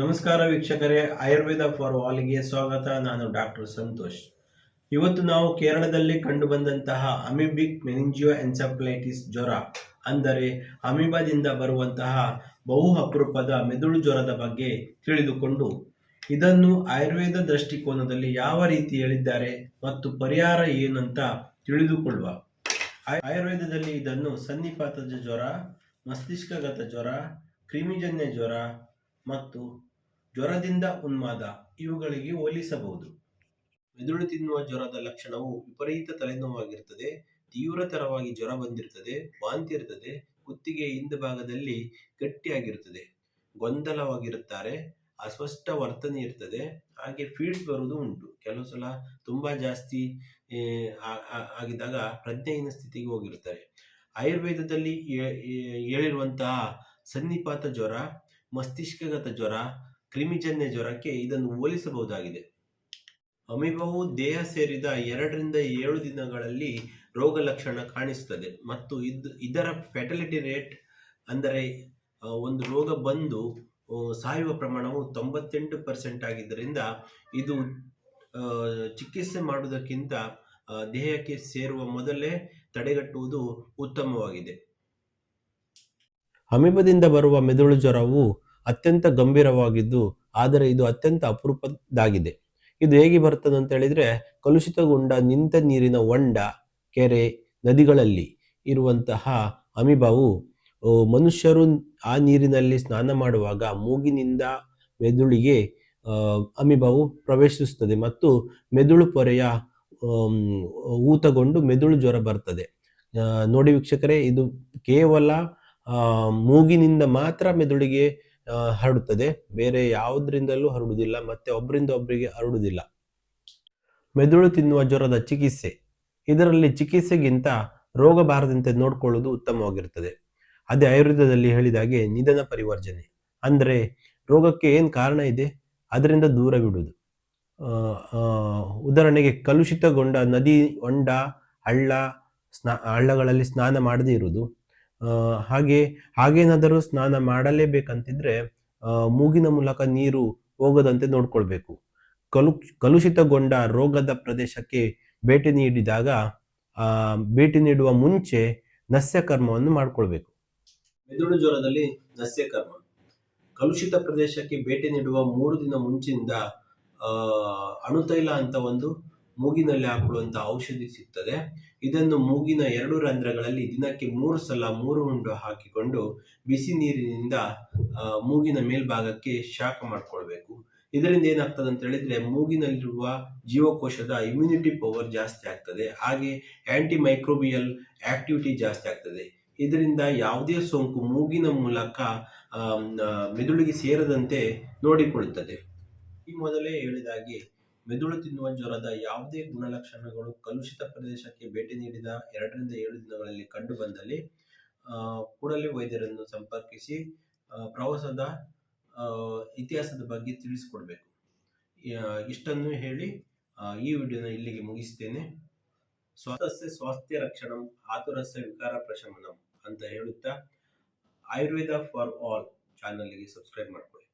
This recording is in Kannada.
ನಮಸ್ಕಾರ ವೀಕ್ಷಕರೇ, ಆಯುರ್ವೇದ ಫಾರ್ ವಾಲ್ಗೆ ಸ್ವಾಗತ. ನಾನು ಡಾಕ್ಟರ್ ಸಂತೋಷ್. ಇವತ್ತು ನಾವು ಕೇರಳದಲ್ಲಿ ಕಂಡುಬಂದಂತಹ ಅಮಿಬಿಕ್ ಮೆನಿಂಜಿಯೋ ಎನ್ಸೆಫ್ಲೈಟಿಸ್ ಜ್ವರ, ಅಂದರೆ ಅಮಿಬಾದಿಂದ ಬರುವಂತಹ ಬಹು ಅಪರೂಪದ ಮೆದುಳು ಜ್ವರದ ಬಗ್ಗೆ ತಿಳಿದುಕೊಂಡು, ಇದನ್ನು ಆಯುರ್ವೇದ ದೃಷ್ಟಿಕೋನದಲ್ಲಿ ಯಾವ ರೀತಿ ಹೇಳಿದ್ದಾರೆ ಮತ್ತು ಪರಿಹಾರ ಏನಂತ ತಿಳಿದುಕೊಳ್ಳುವ. ಆಯುರ್ವೇದದಲ್ಲಿ ಇದನ್ನು ಸನ್ನಿಪಾತದ ಜ್ವರ, ಮಸ್ತಿಷ್ಕಗತ ಜ್ವರ, ಕ್ರಿಮಿಜನ್ಯ ಜ್ವರ ಮತ್ತು ಜ್ವರದಿಂದ ಉನ್ಮಾದ ಇವುಗಳಿಗೆ ಹೋಲಿಸಬಹುದು. ಮೆದುಳು ತಿನ್ನುವ ಜ್ವರದ ಲಕ್ಷಣವು ವಿಪರೀತ ತಲೆನೋವಾಗಿರುತ್ತದೆ, ತೀವ್ರತರವಾಗಿ ಜ್ವರ ಬಂದಿರುತ್ತದೆ, ವಾಂತಿ ಇರುತ್ತದೆ, ಕುತ್ತಿಗೆ ಹಿಂಭಾಗದಲ್ಲಿ ಗಟ್ಟಿಯಾಗಿರುತ್ತದೆ, ಗೊಂದಲವಾಗಿರುತ್ತಾರೆ, ಅಸ್ಪಷ್ಟ ವರ್ತನೆ ಇರ್ತದೆ ಹಾಗೆ ಫೀಡ್ಸ್ ಬರುವುದು ಉಂಟು. ಕೆಲವು ಸಲ ತುಂಬಾ ಜಾಸ್ತಿ ಆಗಿದಾಗ ಪ್ರಜ್ಞೆಹೀನ ಸ್ಥಿತಿಗೆ ಹೋಗಿರುತ್ತಾರೆ. ಆಯುರ್ವೇದದಲ್ಲಿ ಹೇಳಿರುವಂತಹ ಸನ್ನಿಪಾತ ಜ್ವರ ಮಸ್ತಿಷ್ಕಗತ ಜ್ವರ, ಕ್ರಿಮಿಜನ್ಯ ಜ್ವರಕ್ಕೆ ಇದನ್ನು ಹೋಲಿಸಬಹುದಾಗಿದೆ. ಅಮೀಬವು ದೇಹ ಸೇರಿದ ಎರಡರಿಂದ ಏಳು ದಿನಗಳಲ್ಲಿ ರೋಗ ಲಕ್ಷಣ ಕಾಣಿಸುತ್ತದೆ ಮತ್ತು ಇದು, ಇದರ ಫೆಟಲಿಟಿ ರೇಟ್ ಅಂದರೆ ಒಂದು ರೋಗ ಬಂದು ಸಾಯುವ ಪ್ರಮಾಣವು ತೊಂಬತ್ತೆಂಟು ಪರ್ಸೆಂಟ್ ಆಗಿದ್ದರಿಂದ ಇದು ಚಿಕಿತ್ಸೆ ಮಾಡುವುದಕ್ಕಿಂತ ದೇಹಕ್ಕೆ ಸೇರುವ ಮೊದಲೇ ತಡೆಗಟ್ಟುವುದು ಉತ್ತಮವಾಗಿದೆ. ಅಮೀಬದಿಂದ ಬರುವ ಮೆದುಳು ಜ್ವರವು ಅತ್ಯಂತ ಗಂಭೀರವಾಗಿದ್ದು, ಆದರೆ ಇದು ಅತ್ಯಂತ ಅಪರೂಪದ್ದಾಗಿದೆ. ಇದು ಹೇಗೆ ಬರ್ತದೆ ಅಂತ ಹೇಳಿದ್ರೆ, ಕಲುಷಿತಗೊಂಡ ನಿಂತ ನೀರಿನ ಹೊಂಡ, ಕೆರೆ, ನದಿಗಳಲ್ಲಿ ಇರುವಂತಹ ಅಮೀಬಾವು ಮನುಷ್ಯರು ಆ ನೀರಿನಲ್ಲಿ ಸ್ನಾನ ಮಾಡುವಾಗ ಮೂಗಿನಿಂದ ಮೆದುಳಿಗೆ ಅಮಿಬಾವು ಪ್ರವೇಶಿಸುತ್ತದೆ ಮತ್ತು ಮೆದುಳು ಪೊರೆಯ ಊತಗೊಂಡು ಮೆದುಳು ಜ್ವರ ಬರ್ತದೆ. ನೋಡಿ ವೀಕ್ಷಕರೇ, ಇದು ಕೇವಲ ಮೂಗಿನಿಂದ ಮಾತ್ರ ಮೆದುಳಿಗೆ ಹರಡುತ್ತದೆ. ಬೇರೆ ಯಾವುದರಿಂದಲೂ ಹರಡುವುದಿಲ್ಲ, ಮತ್ತೆ ಒಬ್ಬರಿಂದ ಒಬ್ಬರಿಗೆ ಹರಡುವುದಿಲ್ಲ. ಮೆದುಳು ತಿನ್ನುವ ಜ್ವರದ ಚಿಕಿತ್ಸೆ. ಇದರಲ್ಲಿ ಚಿಕಿತ್ಸೆಗಿಂತ ರೋಗ ಬಾರದಂತೆ ನೋಡಿಕೊಳ್ಳುವುದು ಉತ್ತಮವಾಗಿರುತ್ತದೆ. ಅದೇ ಆಯುರ್ವೇದದಲ್ಲಿ ಹೇಳಿದಾಗೆ ನಿಧನ ಪರಿವರ್ಜನೆ. ಅಂದರೆ ರೋಗಕ್ಕೆ ಏನು ಕಾರಣ ಇದೆ? ಅದರಿಂದ ದೂರವಿಡುವುದು ಉದಾಹರಣೆಗೆ ಕಲುಷಿತಗೊಂಡ ನದಿ, ಹೊಂಡ, ಹಳ್ಳ, ಸ್ನಾ, ಹಳ್ಳಗಳಲ್ಲಿ ಸ್ನಾನ ಮಾಡದೇ ಇರುವುದು. ಹಾಗೆ, ಹಾಗೇನಾದರೂ ಸ್ನಾನ ಮಾಡಲೇಬೇಕಂತಿದ್ರೆ ಮೂಗಿನ ಮೂಲಕ ನೀರು ಹೋಗದಂತೆ ನೋಡ್ಕೊಳ್ಬೇಕು. ಕಲು, ಕಲುಷಿತಗೊಂಡ ರೋಗದ ಪ್ರದೇಶಕ್ಕೆ ಭೇಟಿ ನೀಡಿದಾಗ ಭೇಟಿ ನೀಡುವ ಮುಂಚೆ ನಸ್ಯಕರ್ಮವನ್ನು ಮಾಡ್ಕೊಳ್ಬೇಕು. ಮೆದುಳು ಜ್ವರದಲ್ಲಿ ನಸ್ಯಕರ್ಮ. ಕಲುಷಿತ ಪ್ರದೇಶಕ್ಕೆ ಭೇಟಿ ನೀಡುವ ಮೂರು ದಿನ ಮುಂಚಿನಿಂದ ಅಣುತೈಲ ಅಂತ ಒಂದು ಮೂಗಿನಲ್ಲಿ ಹಾಕೊಳ್ಳುವಂತ ಔಷಧಿ ಸಿಗ್ತದೆ. ಇದನ್ನು ಮೂಗಿನ ಎರಡು ರಂಧ್ರಗಳಲ್ಲಿ ದಿನಕ್ಕೆ ಮೂರು ಸಲ ಮೂರು ಉಂಡು ಹಾಕಿಕೊಂಡು ಬಿಸಿ ನೀರಿನಿಂದ ಮೂಗಿನ ಮೇಲ್ಭಾಗಕ್ಕೆ ಶಾಖ ಮಾಡಿಕೊಳ್ಬೇಕು. ಇದರಿಂದ ಏನಾಗ್ತದೆ ಅಂತ ಹೇಳಿದ್ರೆ ಮೂಗಿನಲ್ಲಿರುವ ಜೀವಕೋಶದ ಇಮ್ಯುನಿಟಿ ಪವರ್ ಜಾಸ್ತಿ ಆಗ್ತದೆ. ಹಾಗೆ ಆಂಟಿ ಮೈಕ್ರೋಬಿಯಲ್ ಆಕ್ಟಿವಿಟಿ ಜಾಸ್ತಿ ಆಗ್ತದೆ. ಇದರಿಂದ ಯಾವುದೇ ಸೋಂಕು ಮೂಗಿನ ಮೂಲಕ ಮೆದುಳಿಗೆ ಸೇರದಂತೆ ನೋಡಿಕೊಳ್ಳುತ್ತದೆ. ಈ ಮೊದಲೇ ಹೇಳಿದಾಗೆ ಮೆದುಳು ತಿನ್ನುವ ಜ್ವರದ ಯಾವುದೇ ಗುಣಲಕ್ಷಣಗಳು ಕಲುಷಿತ ಪ್ರದೇಶಕ್ಕೆ ಭೇಟಿ ನೀಡಿದ ಎರಡರಿಂದ ಏಳು ದಿನಗಳಲ್ಲಿ ಕಂಡು ಬಂದಲ್ಲಿ ಕೂಡಲೇ ವೈದ್ಯರನ್ನು ಸಂಪರ್ಕಿಸಿ ಪ್ರವಾಸದ ಇತಿಹಾಸದ ಬಗ್ಗೆ ತಿಳಿಸಿಕೊಡ್ಬೇಕು. ಇಷ್ಟನ್ನು ಹೇಳಿ ಈ ವಿಡಿಯೋನ ಇಲ್ಲಿಗೆ ಮುಗಿಸ್ತೇನೆ. ಸ್ವಾಸ್ಥ್ಯ ಸ್ವಾಸ್ಥ್ಯ ರಕ್ಷಣಂ, ಆತುರಸ್ಯ, ವಿಕಾರ ಪ್ರಶಮನಂ ಅಂತ ಹೇಳುತ್ತಾ, ಆಯುರ್ವೇದ ಫಾರ್ ಆಲ್ ಚಾನಲ್ಗೆ ಸಬ್ಸ್ಕ್ರೈಬ್ ಮಾಡ್ಕೊಳ್ಳಿ.